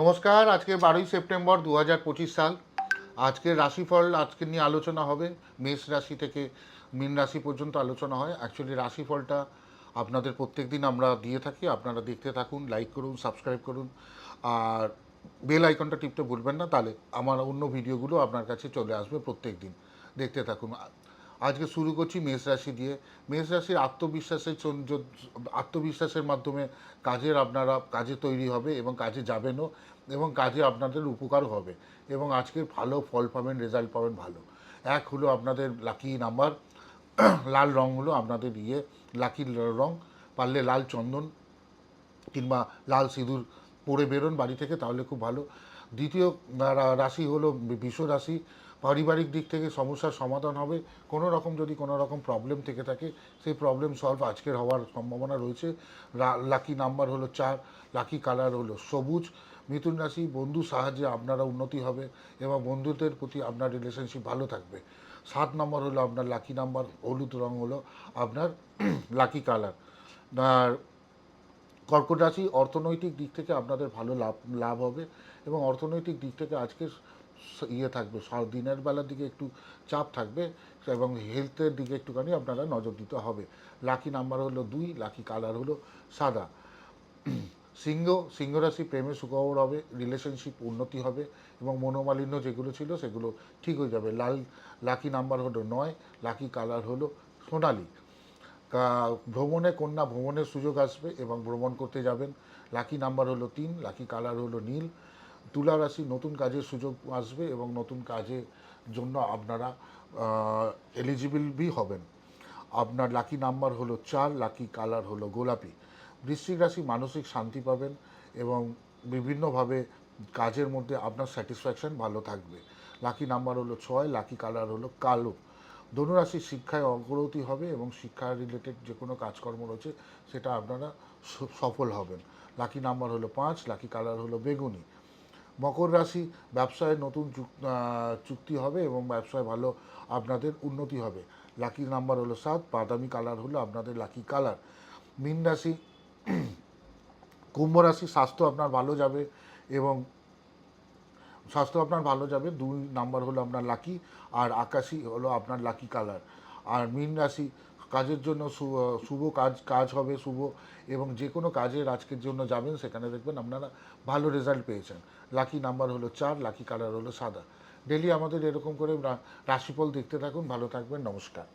নমস্কার, আজকে বারোই সেপ্টেম্বর দু হাজার পঁচিশ সাল। আজকের রাশিফল, আজকে নিয়ে আলোচনা হবে। মেষ রাশি থেকে মীন রাশি পর্যন্ত আলোচনা হয়। অ্যাকচুয়ালি রাশিফলটা আপনাদের প্রত্যেক দিন আমরা দিয়ে থাকি। আপনারা দেখতে থাকুন লাইক করুন সাবস্ক্রাইব করুন। আর বেল আইকনটা টিপতে ভুলবেন না। তাহলে আমার অন্য ভিডিওগুলো আপনার কাছে চলে আসবে প্রত্যেক দিন দেখতে থাকুন। আজকে শুরু করছি মেষ রাশি দিয়ে। মেষ রাশির আত্মবিশ্বাসের আত্মবিশ্বাসের মাধ্যমে কাজের আপনারা, কাজে তৈরি হবে এবং কাজে যাবেনও এবং কাজে আপনাদের উপকার হবে এবং আজকে ভালো ফল পাবেন রেজাল্ট পাবেন ভালো। এক হলো আপনাদের লাকি নাম্বার লাল রং হলো আপনাদের ইয়ে লাকি রং, পারলে লাল চন্দন কিংবা লাল সিঁদুর পরে বেরোন বাড়ি থেকে, তাহলে খুব ভালো। দ্বিতীয় রাশি হলো বিশ্ব রাশি। পারিবারিক দিক থেকে সমস্যার সমাধান হবে। কোনো রকম যদি কোনো রকম প্রবলেম থেকে থাকে, সেই প্রবলেম সলভ আজকের হওয়ার সম্ভাবনা রয়েছে। লাকি নাম্বার হলো চার লাকি কালার হলো সবুজ। মিথুন রাশি বন্ধু সাহায্যে আপনারা উন্নতি হবে এবং বন্ধুদের প্রতি আপনার রিলেশনশিপ ভালো থাকবে। সাত নম্বর হলো আপনার লাকি নাম্বার হলুদ রং হলো আপনার লাকি কালার আর কর্কট রাশি অর্থনৈতিক দিক থেকে আপনাদের ভালো লাভ লাভ হবে এবং অর্থনৈতিক দিক থেকে আজকে ইয়ে থাকবে দিনের বেলার দিকে একটু চাপ থাকবে এবং হেলথের দিকে একটুখানি আপনারা নজর দিতে হবে। লাকি নাম্বার হলো দুই লাকি কালার হলো সাদা। সিংহ সিংহ রাশি প্রেমে সুখবর হবে রিলেশনশিপ উন্নতি হবে এবং মনোমালিন্য যেগুলো ছিল সেগুলো ঠিক হয়ে যাবে। লাল লাকি নাম্বার হলো নয় লাকি কালার হলো সোনালি। ভ্রমণে কন্যা ভ্রমণের সুযোগ আসবে এবং ভ্রমণ করতে যাবেন। লাকি নাম্বার হলো তিন, লাকি কালার হলো নীল। তুলা রাশি নতুন কাজের সুযোগ আসবে এবং নতুন কাজের জন্য আপনারা এলিজিবল বি হবেন। আপনার লাকি নাম্বার হলো চার, লাকি কালার হলো গোলাপি। বৃশ্চিক রাশি মানসিক শান্তি পাবেন এবং বিভিন্নভাবে কাজের মধ্যে আপনার স্যাটিসফ্যাকশন ভালো থাকবে। লাকি নাম্বার হলো ছয়, লাকি কালার হলো কালো। ধনুরাশি শিক্ষায় অগ্রগতি হবে এবং শিক্ষা রিলেটেড যে কোনো কাজকর্ম রয়েছে, সেটা আপনারা সফল হবেন। লাকি নাম্বার হলো পাঁচ লাকি কালার হলো বেগুনি। মকর রাশি ব্যবসায় নতুন চুক- চুক্তি হবে এবং ব্যবসায় ভালো আপনাদের উন্নতি হবে। লাকি নাম্বার হলো সাত, বাদামি কালার হলো আপনাদের লাকি কালার মীন রাশি, কুম্ভ রাশি স্বাস্থ্য আপনার ভালো যাবে এবং স্বাস্থ্য আপনার ভালো যাবে দুই নাম্বার হলো আপনার লাকি, আর আকাশি হলো আপনার লাকি কালার। আর মীন রাশি, কাজের জন্য শুভ কাজ কাজ হবে শুভ, এবং যে কোনো কাজের আজকের জন্য যাবেন, সেখানে দেখবেন আপনারা ভালো রেজাল্ট পেয়েছেন। লাকি নাম্বার হলো চার, লাকি কালার হলো সাদা। ডেলি আমাদের এরকম করে রাশিফল দেখতে থাকুন, ভালো থাকবেন, নমস্কার।